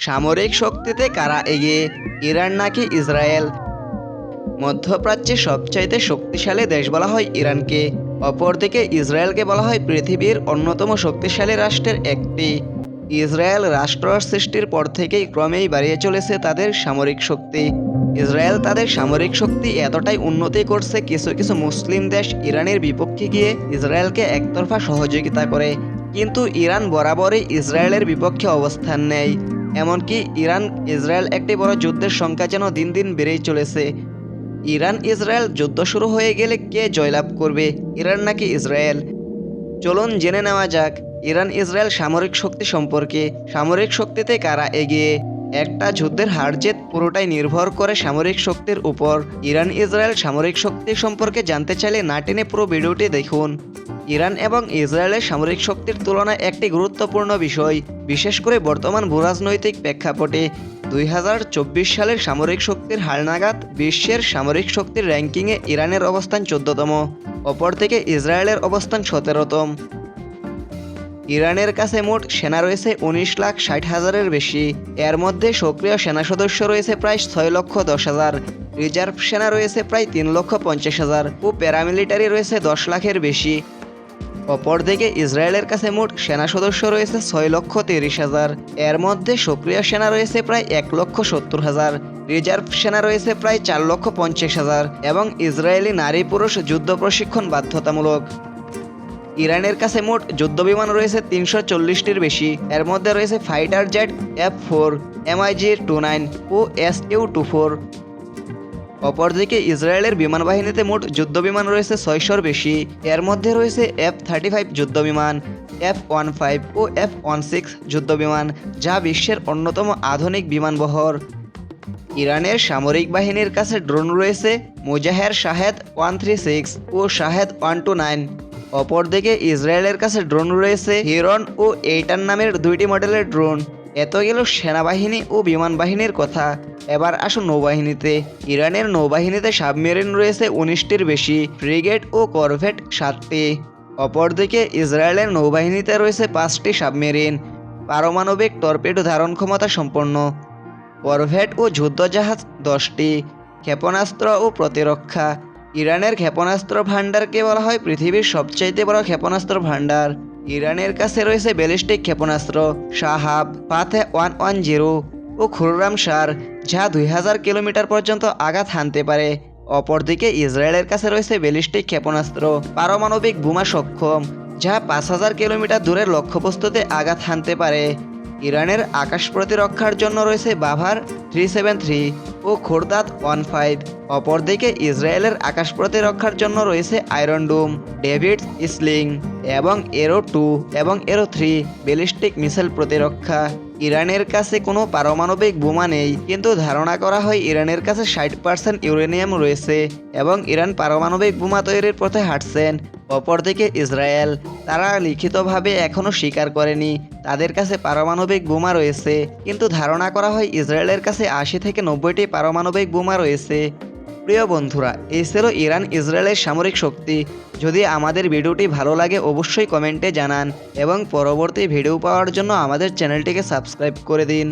সামরিক শক্তিতে কারা এগিয়ে? ইরান নাকি ইসরায়েল? মধ্যপ্রাচ্যে সবচাইতে শক্তিশালী দেশ বলা হয় ইরানকে। অপরদিকে ইসরায়েলকে বলা হয় পৃথিবীর অন্যতম শক্তিশালী রাষ্ট্রের একটি। ইসরায়েল রাষ্ট্র সৃষ্টির পর থেকেই ক্রমেই বাড়িয়ে চলেছে তাদের সামরিক শক্তি। ইসরায়েল তাদের সামরিক শক্তি এতটাই উন্নতি করছে কিছু কিছু মুসলিম দেশ ইরানের বিপক্ষে গিয়ে ইসরায়েলকে একতরফা সহযোগিতা করে। কিন্তু ইরান বরাবরই ইসরায়েলের বিপক্ষে অবস্থান নেয়। এমনকি ইরান, ইসরায়েল একটি বড় যুদ্ধের সংখ্যা যেন দিন দিন বেড়েই চলেছে। ইরান, ইসরায়েল যুদ্ধ শুরু হয়ে গেলে কে জয়লাভ করবে? ইরান নাকি ইসরায়েল? চলুন জেনে নেওয়া যাক, ইরান, ইসরায়েল সামরিক শক্তি সম্পর্কে। সামরিক শক্তিতে কারা এগিয়ে? একটা যুদ্ধের হার জেত পুরোটাই নির্ভর করে সামরিক শক্তির উপর। ইরান, ইসরায়েল সামরিক শক্তি সম্পর্কে জানতে চাইলে না টেনে পুরো ভিডিওটি দেখুন। ইরান এবং ইসরায়েলের সামরিক শক্তির তুলনায় একটি গুরুত্বপূর্ণ বিষয়, বিশেষ করে বর্তমান ভূরাজনৈতিক প্রেক্ষাপটে। দুই হাজার চব্বিশ সালের সামরিক শক্তির হালনাগাদ বিশ্বের সামরিক শক্তির র্যাঙ্কিংয়ে ইরানের অবস্থান চোদ্দতম অপর থেকে ইসরায়েলের অবস্থান সতেরোতম। ইরানের কাছে মোট সেনা রয়েছে উনিশ লাখ ষাট হাজারের বেশি, এর মধ্যে সক্রিয় সেনা সদস্য রয়েছে প্রায় ছয় লক্ষ দশ হাজার, রিজার্ভ সেনা রয়েছে প্রায় তিন লক্ষ পঞ্চাশ হাজার ও প্যারামিলিটারি রয়েছে দশ লাখের বেশি। অপরদিকে ইসরায়েলের কাছে মোট সেনা সদস্য রয়েছে ছয় লক্ষ তিরিশ হাজার। এর মধ্যে সক্রিয় সেনা রয়েছে প্রায় এক লক্ষ সত্তর হাজার। রিজার্ভ সেনা রয়েছে প্রায় চার লক্ষ পঞ্চাশ হাজার এবং ইসরায়েলি নারী পুরুষ যুদ্ধ প্রশিক্ষণ বাধ্যতামূলক। ইরানের কাছে মোট যুদ্ধবিমান রয়েছে তিনশো চল্লিশটির বেশি। এর মধ্যে রয়েছে fighter jet F four, MIG two nine ও এস ইউ টু ফোর। অপরদিকে ইসরায়েলের বিমান বাহিনীতে মোট যুদ্ধবিমান রয়েছে ছয়শোর বেশি। এর মধ্যে রয়েছে এফ থার্টি ফাইভ যুদ্ধবিমান এফ ওয়ান ফাইভ ও এফ ওয়ান সিক্স যুদ্ধবিমান, যা বিশ্বের অন্যতম আধুনিক বিমানবহর। ইরানের সামরিক বাহিনীর কাছে ড্রোন রয়েছে Mohajer Shahed one three six ও শাহেদ ওয়ান টু নাইন। অপরদিকে ইসরায়েলের কাছে ড্রোন রয়েছে হিরন ও এইটার নামের দুইটি মডেলের ড্রোন। এত গেল সেনাবাহিনী ও বিমান বাহিনীর কথা। এবার আসুন নৌবাহিনীতে। ইরানের নৌবাহিনীতে সাবমেরিন রয়েছে উনিশটির বেশি, ফ্রিগেট ও করভেট সাতটি। অপরদিকে ইসরায়েলের নৌবাহিনীতে রয়েছে পাঁচটি সাবমেরিন, পারমাণবিক টর্পেডো ধারণ ক্ষমতা সম্পন্ন। করভেট ও যুদ্ধজাহাজ দশটি, ক্ষেপণাস্ত্র ও প্রতিরক্ষা। ইরানের ক্ষেপণাস্ত্র ভাণ্ডারকে বলা হয় পৃথিবীর সবচাইতে বড় ক্ষেপণাস্ত্র ভাণ্ডার। ইরানের কাছে রয়েছে ব্যালিস্টিক ক্ষেপণাস্ত্র Shahab Fateh one one zero. ও খুররাম সার, যা দুই হাজার কিলোমিটার পর্যন্ত আঘাত হানতে পারে। অপরদিকে ইসরায়েলের কাছে রয়েছে ব্যালিস্টিক ক্ষেপণাস্ত্র, পারমাণবিক বোমা সক্ষম, যা পাঁচ হাজার কিলোমিটার দূরের লক্ষ্যবস্তুতে আঘাত হানতে পারে। ইরানের আকাশ প্রতিরক্ষার জন্য রয়েছে বাভার থ্রি সেভেন থ্রি ও খোরদাত ওয়ান ফাইভ। অপরদিকে ইসরায়েলের আকাশ প্রতিরক্ষার জন্য রয়েছে আয়রন ডুম, ডেভিড স্লিং এবং এরো টু এবং এরো থ্রি ব্যালিস্টিক মিসাইল প্রতিরক্ষা। ইরানের কাছে কোনো পারমাণবিক বোমা নেই, কিন্তু ধারণা করা হয় ইরানের কাছে ষাট পার্সেন্ট ইউরেনিয়াম রয়েছে এবং ইরান পারমাণবিক বোমা তৈরির পথে হাঁটছেন। অপরদিকে ইসরায়েল, তারা লিখিতভাবে এখনও স্বীকার করেনি, তাদের কাছে পারমাণবিক বোমা রয়েছে, কিন্তু ধারণা করা হয় ইসরায়েলের কাছে আশি থেকে নব্বইটি পারমাণবিক বোমা রয়েছে। প্রিয় বন্ধুরা, এই ছিল ইরান ইসরায়েলের সামরিক শক্তি। যদি আমাদের ভিডিওটি ভালো লাগে, অবশ্যই কমেন্টে জানান এবং পরবর্তী ভিডিও পাওয়ার জন্য আমাদের চ্যানেলটিকে সাবস্ক্রাইব করে দিন।